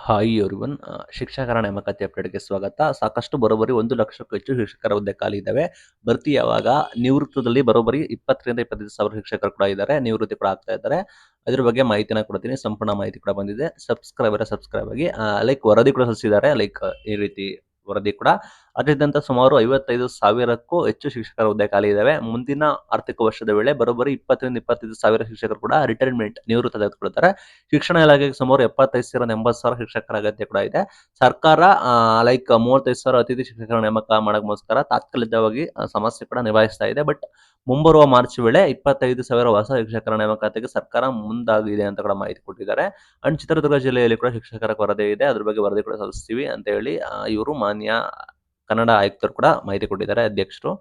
Hi everyone ಶಿಕ್ಷಕರ ನೇಮಕಾತಿ ಅಪ್ಡೇಟ್ಗೆ ಸ್ವಾಗತ. ಸಾಕಷ್ಟು ಬರೋಬ್ಬರಿ ಒಂದು ಲಕ್ಷಕ್ಕೂ ಹೆಚ್ಚು ಶಿಕ್ಷಕರ ಹುದ್ದೆ ಖಾಲಿ ಇದ್ದಾವೆ ಭರ್ತಿ ಯಾವಾಗ? ನಿವೃತ್ತದಲ್ಲಿ ಬರೋಬ್ಬರಿ ಇಪ್ಪತ್ತರಿಂದ ಇಪ್ಪತ್ತೈದು ಸಾವಿರ ಶಿಕ್ಷಕರು ಕೂಡ ಇದ್ದಾರೆ. ನಿವೃತ್ತಿ ಕೂಡ ಆಗ್ತಾ ಇದ್ದಾರೆ. ಅದ್ರ ಬಗ್ಗೆ ಮಾಹಿತಿನ ಕೊಡ್ತೀನಿ. ಸಂಪೂರ್ಣ ಮಾಹಿತಿ ಕೂಡ ಬಂದಿದೆ. ಸಬ್ಸ್ಕ್ರೈಬರ್ ಸಬ್ಸ್ಕ್ರೈಬ್ ಆಗಿ ಲೈಕ್ ವರದಿ ಕೂಡ ಸಲ್ಲಿಸಿದ್ದಾರೆ. ಲೈಕ್ ಈ ರೀತಿ ವರದಿ ಕೂಡ. ಅದರಿಂದ ಸುಮಾರು ಐವತ್ತೈದು ಸಾವಿರಕ್ಕೂ ಹೆಚ್ಚು ಶಿಕ್ಷಕರ ಹುದ್ದೆ ಖಾಲಿ ಇದಾವೆ. ಮುಂದಿನ ಆರ್ಥಿಕ ವರ್ಷದ ವೇಳೆ ಬರೋಬ್ಬರಿ ಇಪ್ಪತ್ತರಿಂದ ಇಪ್ಪತ್ತೈದು ಸಾವಿರ ಶಿಕ್ಷಕರು ಕೂಡ ರಿಟೈರ್ಮೆಂಟ್ ನಿವೃತ್ತ ತೆಗೆದುಕೊಳ್ತಾರೆ. ಶಿಕ್ಷಣ ಇಲಾಖೆಗೆ ಸುಮಾರು ಎಪ್ಪತ್ತೈದು ಸಾವಿರ ಎಂಬತ್ತು ಸಾವಿರ ಶಿಕ್ಷಕರ ಅಗತ್ಯ ಕೂಡ ಇದೆ. ಸರ್ಕಾರ ಲೈಕ್ ಮೂವತ್ತೈದು ಸಾವಿರ ಅತಿಥಿ ಶಿಕ್ಷಕರ ನೇಮಕ ಮಾಡೋಕ್ಕೋಸ್ಕರ ತಾತ್ಕಾಲಿಕವಾಗಿ ಸಮಸ್ಯೆ ಕೂಡ ನಿಭಾಯಿಸ್ತಾ ಇದೆ. ಬಟ್ ಮುಂಬರುವ ಮಾರ್ಚ್ ವೇಳೆ ಇಪ್ಪತ್ತೈದು ಸಾವಿರ ಹೊಸ ಶಿಕ್ಷಕರ ನೇಮಕಾತಿಗೆ ಸರ್ಕಾರ ಮುಂದಾಗಿದೆ ಅಂತ ಕೂಡ ಮಾಹಿತಿ ಕೊಟ್ಟಿದ್ದಾರೆ. ಅಂಡ್ ಚಿತ್ರದುರ್ಗ ಜಿಲ್ಲೆಯಲ್ಲಿ ಕೂಡ ಶಿಕ್ಷಕರ ಕೊರತೆ ಇದೆ. ಅದ್ರ ಬಗ್ಗೆ ವರದಿ ಕೂಡ ಸಲ್ಲಿಸ್ತೀವಿ ಅಂತ ಹೇಳಿ ಇವರು ಮಾನ್ಯ ಕನ್ನಡ ಆಯುಕ್ತರು ಕೂಡ ಮಾಹಿತಿ ಕೊಟ್ಟಿದ್ದಾರೆ, ಅಧ್ಯಕ್ಷರು.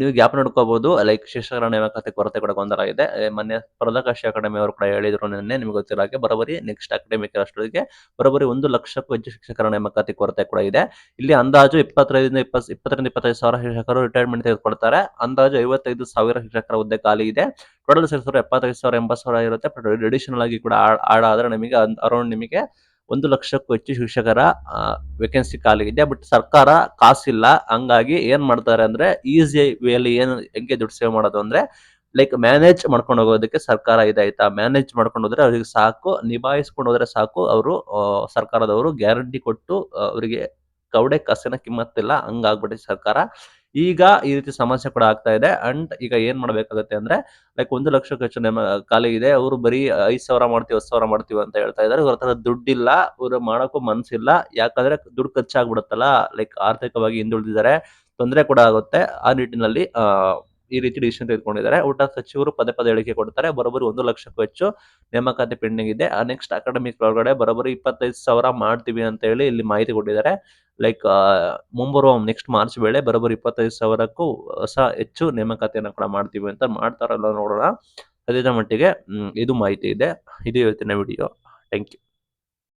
ನೀವು ಗ್ಯಾಪ್ ನೋಡ್ಕೋಬಹುದು ಲೈಕ್ ಶಿಕ್ಷಕರ ನೇಮಕಾತಿ ಕೊರತೆ ಕೂಡ ಗೊಂದಲ ಇದೆ. ಮೊನ್ನೆ ಪ್ರದಕಾಶಿ ಅಕಾಡೆಮಿ ಅವರು ಕೂಡ ಹೇಳಿದ್ರು ನಿನ್ನೆ, ನಿಮ್ಗೆ ಗೊತ್ತಿರೋ ಹಾಗೆ. ಬರಬರಿ ನೆಕ್ಸ್ಟ್ ಅಕಾಡೆಮಿಕ್ ಅಷ್ಟೊತ್ತಿಗೆ ಬರೋಬರಿ ಒಂದು ಲಕ್ಷಕ್ಕೂ ಹೆಚ್ಚು ಶಿಕ್ಷಕರ ನೇಮಕಾತಿ ಕೊರತೆ ಕೂಡ ಇದೆ. ಇಲ್ಲಿ ಅಂದಾಜು ಇಪ್ಪತ್ತೈದರಿಂದ ಇಪ್ಪತ್ ಇಪ್ಪತ್ತರಿಂದ ಇಪ್ಪತ್ತೈದು ಸಾವಿರ ಶಿಕ್ಷಕರು ರಿಟೈರ್ಮೆಂಟ್ ತೆಗೆದುಕೊಳ್ತಾರೆ. ಅಂದಾಜು ಐವತ್ತೈದು ಸಾವಿರ ಶಿಕ್ಷಕರ ಹುದ್ದೆ ಖಾಲಿ ಇದೆ. ಟೋಟಲ್ ಸೇರಿಸಿದ್ರೆ ಎಪ್ಪತ್ತೈದು ಸಾವಿರ, ಎಂಬತ್ತು ಸಾವಿರ ಇರುತ್ತೆ. ಅಡಿಷನಲ್ ಆಗಿ ಕೂಡ ಆಡ್ ಆದ್ರೆ ನಿಮಗೆ ಅರೌಂಡ್ ನಿಮಗೆ ಒಂದು ಲಕ್ಷಕ್ಕೂ ಹೆಚ್ಚು ಶಿಕ್ಷಕರ ವೇಕೆನ್ಸಿ ಖಾಲಿ ಇದೆ ಬಟ್ ಸರ್ಕಾರ ಕಾಸಿಲ್ಲ. ಹಂಗಾಗಿ ಏನ್ ಮಾಡ್ತಾರೆ ಅಂದ್ರೆ ಈಸಿ ವೇಲಿ ಏನ್, ಹೆಂಗೆ ದುಡ್ಡು ಸೇವ್ ಮಾಡೋದು ಅಂದ್ರೆ ಲೈಕ್ ಮ್ಯಾನೇಜ್ ಮಾಡ್ಕೊಂಡು ಹೋಗೋದಕ್ಕೆ ಸರ್ಕಾರ ಇದೆ ಮ್ಯಾನೇಜ್ ಮಾಡ್ಕೊಂಡು ಹೋದ್ರೆ ಅವ್ರಿಗೆ ಸಾಕು. ನಿಭಾಯಿಸ್ಕೊಂಡು ಹೋದ್ರೆ ಸಾಕು. ಅವರು ಸರ್ಕಾರದವರು ಗ್ಯಾರಂಟಿ ಕೊಟ್ಟು ಅವರಿಗೆ ಕವಡೆ ಕಾಸಿನ ಕಿಮ್ಮತ್ತಿಲ್ಲ. ಹಂಗಾಗ್ಬಿಟ್ಟಿದೆ ಸರ್ಕಾರ. ಈಗ ಈ ರೀತಿ ಸಮಸ್ಯೆ ಕೂಡ ಆಗ್ತಾ ಇದೆ. ಅಂಡ್ ಈಗ ಏನ್ ಮಾಡ್ಬೇಕಾಗತ್ತೆ ಅಂದ್ರೆ ಲೈಕ್ ಒಂದು ಲಕ್ಷ ನೇಮ ಖಾಲಿ ಇದೆ. ಅವರು ಬರೀ ಐದು ಸಾವಿರ ಮಾಡ್ತೀವಿ, ಹತ್ತು ಸಾವಿರ ಮಾಡ್ತೀವಿ ಅಂತ ಹೇಳ್ತಾ ಇದಾರೆ ಇವ್ರ ತರ ದುಡ್ಡಿಲ್ಲ, ಇವ್ರು ಮಾಡೋಕ್ಕೂ ಮನ್ಸಿಲ್ಲ. ಯಾಕಂದ್ರೆ ದುಡ್ಡು ಖರ್ಚಾಗ್ಬಿಡುತ್ತಲ್ಲ ಲೈಕ್ ಆರ್ಥಿಕವಾಗಿ ಹಿಂದುಳಿದಿದ್ದಾರೆ. ತೊಂದರೆ ಕೂಡ ಆಗುತ್ತೆ. ಆ ನಿಟ್ಟಿನಲ್ಲಿ, ಆ, ಈ ರೀತಿ ಡಿಸಿಷನ್ ತೆಗೆದುಕೊಂಡಿದ್ದಾರೆ. ಊಟ ಸಚಿವರು ಪದೇ ಪದೇ ಹೇಳಿಕೆ ಕೊಡ್ತಾರೆ. ಬರೋಬ್ಬರಿ ಒಂದು ಲಕ್ಷಕ್ಕೂ ಹೆಚ್ಚು ನೇಮಕಾತಿ ಪೆಂಡಿಂಗ್ ಇದೆ. ನೆಕ್ಸ್ಟ್ ಅಕಾಡೆಮಿಕ್ ಒಳಗಡೆ ಬರೋಬ್ಬರಿ ಇಪ್ಪತ್ತೈದು ಸಾವಿರ ಮಾಡ್ತೀವಿ ಅಂತ ಹೇಳಿ ಇಲ್ಲಿ ಮಾಹಿತಿ ಕೊಟ್ಟಿದ್ದಾರೆ. ಲೈಕ್ ಮುಂಬರುವ ನೆಕ್ಸ್ಟ್ ಮಾರ್ಚ್ ವೇಳೆ ಬರೋಬ್ಬರಿ ಇಪ್ಪತ್ತೈದು ಸಾವಿರಕ್ಕೂ ಹೊಸ ಹೆಚ್ಚು ನೇಮಕಾತಿಯನ್ನು ಕೂಡ ಮಾಡ್ತೀವಿ ಅಂತ ಮಾಡ್ತಾರಲ್ಲ ನೋಡೋಣ. ಅದೇ ಮಟ್ಟಿಗೆ ಇದು ಮಾಹಿತಿ ಇದೆ. ಇದು ಇವತ್ತಿನ ವಿಡಿಯೋ ಥ್ಯಾಂಕ್ ಯು